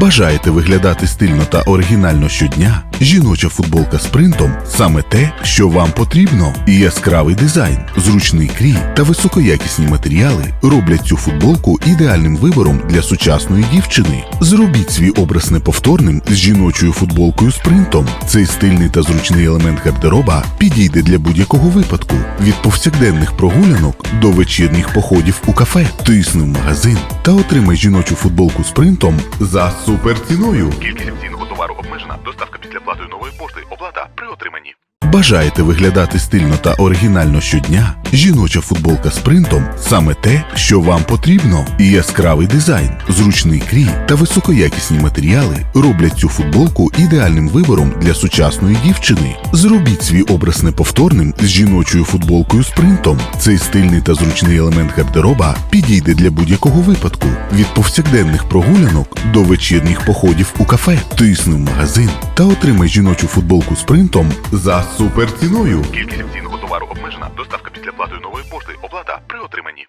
Бажаєте виглядати стильно та оригінально щодня? Жіноча футболка з принтом саме те, що вам потрібно. І яскравий дизайн, зручний крій та високоякісні матеріали роблять цю футболку ідеальним вибором для сучасної дівчини. Зробіть свій образ неповторним з жіночою футболкою з принтом. Цей стильний та зручний елемент гардероба підійде для будь-якого випадку від повсякденних прогулянок до вечірніх походів у кафе. Тисни в магазин та отримай жіночу футболку з принтом за суперціною. Кількість акційного товару обмежена. Доставка після плати нової пошти. Оплата при отриманні. Бажаєте виглядати стильно та оригінально щодня? Жіноча футболка з принтом саме те, що вам потрібно. І яскравий дизайн, зручний крій та високоякісні матеріали роблять цю футболку ідеальним вибором для сучасної дівчини. Зробіть свій образ неповторним з жіночою футболкою з принтом. Цей стильний та зручний елемент гардероба підійде для будь-якого випадку від повсякденних прогулянок до вечірніх походів у кафе. Тисни в магазин та отримай жіночу футболку з принтом за суперціною. Після плати нової пошти. Оплата при отриманні.